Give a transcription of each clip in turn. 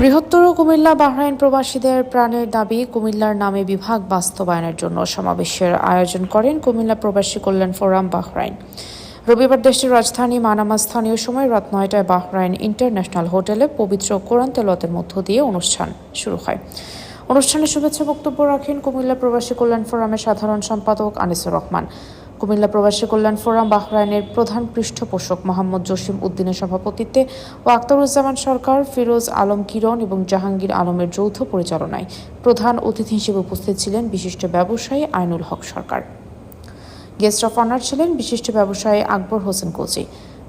বৃহত্তর কুমিল্লা, বাহরাইন প্রবাসীদের প্রাণের দাবি, কুমিল্লার নামে বিভাগ বাস্তবায়নের জন্য সমাবেশের আয়োজন করেন কুমিল্লা প্রবাসী কল্যাণ ফোরাম বাহরাইন। রবিবার দেশটির রাজধানী মানামা স্থানীয় সময় রাত নয়টায় বাহরাইন ইন্টারন্যাশনাল হোটেলে পবিত্র কোরআন তেলতের মধ্য দিয়ে অনুষ্ঠান শুরু হয়। অনুষ্ঠানে শুভেচ্ছা বক্তব্য রাখেন কুমিল্লা প্রবাসী কল্যাণ ফোরামের সাধারণ সম্পাদক আনিসুর রহমান। কুমিল্লা প্রবাসী কল্যাণ ফোরাম বাহরাইনের প্রধান পৃষ্ঠপোষক মোহাম্মদ জসিম উদ্দিনের সভাপতিত্বে ও আক্তারুজ্জামান সরকার, ফিরোজ আলম কিরণ এবং জাহাঙ্গীর আলমের যৌথ পরিচালনায় প্রধান অতিথি হিসেবে উপস্থিত ছিলেন বিশিষ্ট ব্যবসায়ী Ainul Haque Sarkar. Guest of honour ছিলেন বিশিষ্ট ব্যবসায়ী আকবর হোসেন কোচি।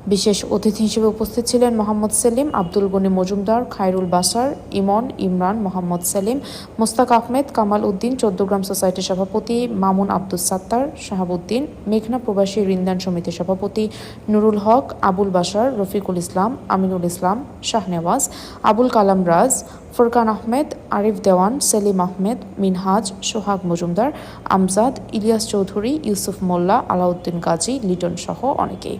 বিশেষ অতিথি হিসেবে উপস্থিত ছিলেন মোহাম্মদ সেলিম, আব্দুল গনি মজুমদার, খায়রুল বাসার ইমন, ইমরান, মোহাম্মদ সেলিম, মোস্তাক আহমেদ, কামাল উদ্দিন, চৌদ্দগ্রাম সোসাইটির সভাপতি, মামুন আব্দুল সাত্তার, শাহাবুদ্দিন, মেঘনা প্রবাসী ঋণদান সমিতির সভাপতি, নুরুল হক, আবুল বাসার রফিকুল ইসলাম, আমিনুল ইসলাম শাহনেওয়াজ আবুল কালাম রাজ, ফুরকান আহমেদ, আরিফ দেওয়ান, সেলিম আহমেদ, মিনহাজ, সোহাগ মজুমদার, আমজাদ, ইলিয়াস চৌধুরী, ইউসুফ মোল্লা, আলাউদ্দিন গাজী লিটন সহ অনেকেই।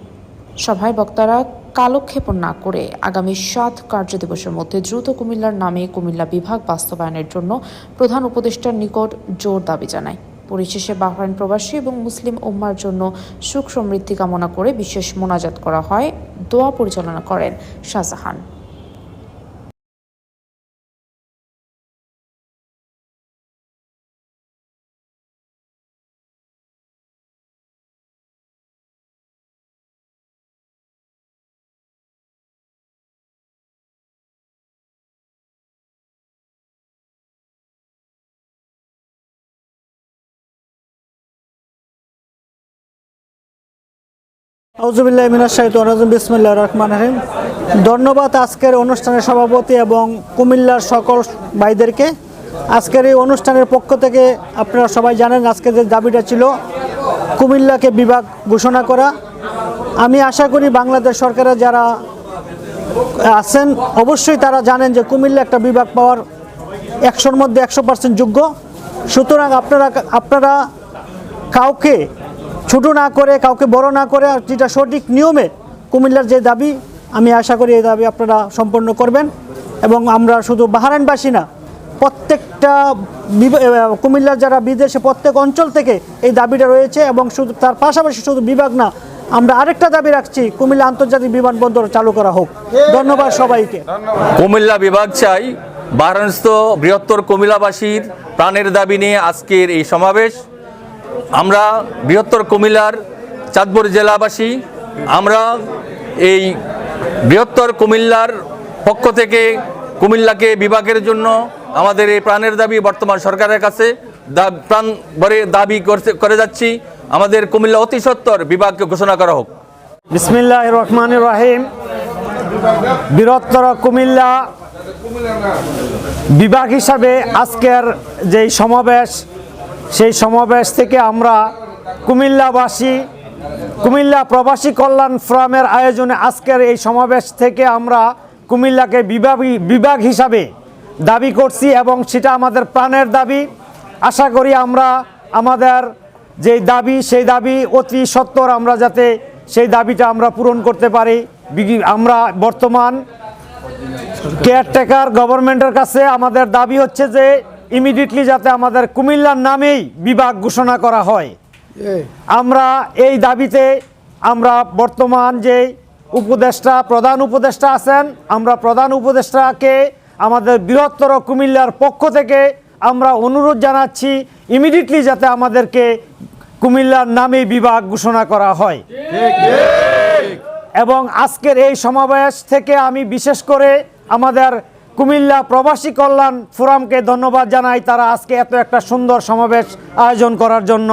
সভায় বক্তারা কালক্ষেপণ না করে আগামী সাত কার্যদিবসের মধ্যে দ্রুত কুমিল্লার নামে কুমিল্লা বিভাগ বাস্তবায়নের জন্য প্রধান উপদেষ্টার নিকট জোর দাবি জানায়। পরিশেষে বাহরাইন প্রবাসী এবং মুসলিম উম্মার জন্য সুখ সমৃদ্ধি কামনা করে বিশেষ মোনাজাত করা হয়, দোয়া পরিচালনা করেন শাহজাহান। বিসমিল্লাহ রহমান রহিম। ধন্যবাদ আজকের অনুষ্ঠানের সভাপতি এবং কুমিল্লার সকল ভাইদেরকে। আজকের এই অনুষ্ঠানের পক্ষ থেকে আপনারা সবাই জানেন আজকে যে দাবিটা ছিল, কুমিল্লাকে বিভাগ ঘোষণা করা। আমি আশা করি বাংলাদেশ সরকারের যারা আছেন, অবশ্যই তারা জানেন যে কুমিল্লা একটা বিভাগ পাওয়ার একশোর মধ্যে একশো পার্সেন্ট যোগ্য। সুতরাং আপনারা আপনারা কাউকে ছোট না করে, কাউকে বড় না করে, আর যেটা সঠিক নিয়মে কুমিল্লার যে দাবি, আমি আশা করি এই দাবি আপনারা সম্পন্ন করবেন। এবং আমরা শুধু বাহারাইনবাসী না, প্রত্যেকটা কুমিল্লার যারা বিদেশে, প্রত্যেক অঞ্চল থেকে এই দাবিটা রয়েছে এবং শুধু, তার পাশাপাশি শুধু বিভাগ না, আমরা আরেকটা দাবি রাখছি, কুমিল্লা আন্তর্জাতিক বিমানবন্দর চালু করা হোক। ধন্যবাদ সবাইকে। কুমিল্লা বিভাগ চাই বারাণস্ত বৃহত্তর কুমিল্লাবাসীর প্রাণের দাবি নিয়ে আজকের এই সমাবেশ। আমরা বৃহত্তর কুমিল্লার চাঁদপুর জেলাবাসী, আমরা এই বৃহত্তর কুমিল্লার পক্ষ থেকে কুমিল্লাকে বিভাগের জন্য আমাদের এই প্রাণের দাবি বর্তমান সরকারের কাছে প্রাণ ভরে দাবি করে যাচ্ছি। আমাদের কুমিল্লা অতি সত্তর বিভাগকে ঘোষণা করা হোক। বিসমিল্লাহ রহমান রাহিম। বৃহত্তর কুমিল্লা বিভাগ হিসাবে আজকের যেই সমাবেশ সেই সমাবেশ থেকে আমরা কুমিল্লাবাসী, কুমিল্লা প্রবাসী কল্যাণ ফোরামের আয়োজনে আজকের এই সমাবেশ থেকে আমরা কুমিল্লাকে বিভাগ বিভাগ হিসাবে দাবি করছি এবং সেটা আমাদের প্রাণের দাবি। আশা করি আমরা আমাদের যে দাবি, সেই দাবি অতি সত্বর আমরা যাতে সেই দাবিটা আমরা পূরণ করতে পারি। আমরা বর্তমান কেয়ারটেকার গভর্নমেন্টের কাছে আমাদের দাবি হচ্ছে যে ইমিডিয়েটলি যাতে আমাদের কুমিল্লার নামেই বিভাগ ঘোষণা করা হয়। আমরা এই দাবিতে আমরা বর্তমান যে উপদেষ্টা প্রধান উপদেষ্টা আছেন আমরা প্রধান উপদেষ্টাকে আমাদের বৃহত্তর কুমিল্লার পক্ষ থেকে আমরা অনুরোধ জানাচ্ছি ইমিডিয়েটলি যাতে আমাদেরকে কুমিল্লার নামে বিভাগ ঘোষণা করা হয়। এবং আজকের এই সমাবেশ থেকে আমি বিশেষ করে আমাদের কুমিল্লা প্রবাসী কল্যাণ ফোরামকে ধন্যবাদ জানাই তারা আজকে এত একটা সুন্দর সমাবেশ আয়োজন করার জন্য।